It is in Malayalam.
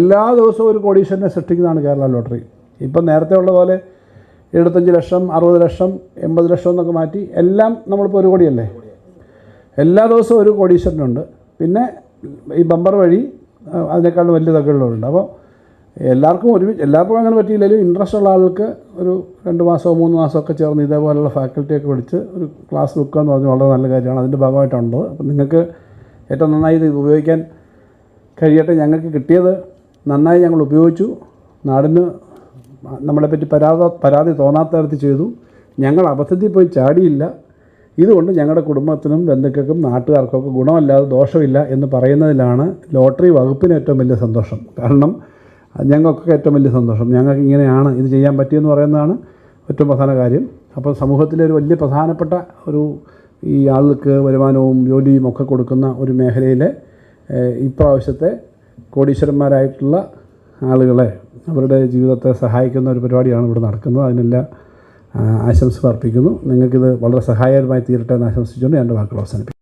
എല്ലാ ദിവസവും ഒരു കോടീശ്വരനെ സൃഷ്ടിക്കുന്നതാണ് കേരള ലോട്ടറി. ഇപ്പം നേരത്തെ ഉള്ള പോലെ എഴുപത്തഞ്ച് ലക്ഷം അറുപത് ലക്ഷം എൺപത് ലക്ഷം എന്നൊക്കെ മാറ്റി എല്ലാം നമ്മളിപ്പോൾ ഒരു കോടിയല്ലേ? എല്ലാ ദിവസവും ഒരു കോടീശ്വരനുണ്ട് പിന്നെ ഈ ബമ്പർ വഴി അതിനേക്കാളും വലിയ തുകകളുണ്ട് അപ്പോൾ എല്ലാവർക്കും ഒരു എല്ലാവർക്കും അങ്ങനെ പറ്റിയില്ലെങ്കിലും ഇൻട്രസ്റ്റ് ഉള്ള ആൾക്ക് ഒരു രണ്ട് മാസമോ മൂന്ന് മാസമോ ഒക്കെ ചേർന്ന് ഇതേപോലുള്ള ഫാക്കൽറ്റിയൊക്കെ വിളിച്ച് ഒരു ക്ലാസ് വെക്കുക എന്ന് പറഞ്ഞാൽ വളരെ നല്ല കാര്യമാണ്. അതിന്റെ ഭാഗമായിട്ടുള്ളത് അപ്പം നിങ്ങൾക്ക് ഏറ്റവും നന്നായി ഇത് ഉപയോഗിക്കാൻ കഴിയട്ടെ ഞങ്ങൾക്ക് കിട്ടിയത്. നന്നായി ഞങ്ങൾ ഉപയോഗിച്ചു. നാടിന് നമ്മളെപ്പറ്റി പരാതി പരാതി തോന്നാത്ത തരത്തിൽ ചെയ്തു. ഞങ്ങൾ അബദ്ധത്തിൽ പോയി ചാടിയില്ല. ഇതുകൊണ്ട് ഞങ്ങളുടെ കുടുംബത്തിനും ബന്ധുക്കൾക്കും നാട്ടുകാർക്കൊക്കെ ഗുണമല്ലാതെ ദോഷമില്ല എന്ന് പറയുന്നതിലാണ് ലോട്ടറി വകുപ്പിന് ഏറ്റവും വലിയ സന്തോഷം. കാരണം ഞങ്ങൾക്കൊക്കെ ഏറ്റവും വലിയ സന്തോഷം. ഞങ്ങൾക്ക് ഇങ്ങനെയാണ് ഇത് ചെയ്യാൻ പറ്റിയെന്ന് പറയുന്നതാണ് ഏറ്റവും പ്രധാന കാര്യം. അപ്പോൾ സമൂഹത്തിലെ ഒരു വലിയ പ്രധാനപ്പെട്ട ഒരു ഈ ആളുകൾക്ക് വരുമാനവും ജോലിയും ഒക്കെ കൊടുക്കുന്ന ഒരു മേഖലയിലെ ഇപ്രാവശ്യത്തെ കോടീശ്വരന്മാരായിട്ടുള്ള ആളുകളെ അവരുടെ ജീവിതത്തെ സഹായിക്കുന്ന ഒരു പരിപാടിയാണ് ഇവിടെ നടക്കുന്നത്. അതിനെല്ലാം ആശംസകൾ അർപ്പിക്കുന്നു. നിങ്ങൾക്കിത് വളരെ സഹായകരമായി തീരട്ടെ എന്ന് ആശംസിച്ചുകൊണ്ട് എന്റെ വാക്കുകൾ അവസാനിപ്പിക്കും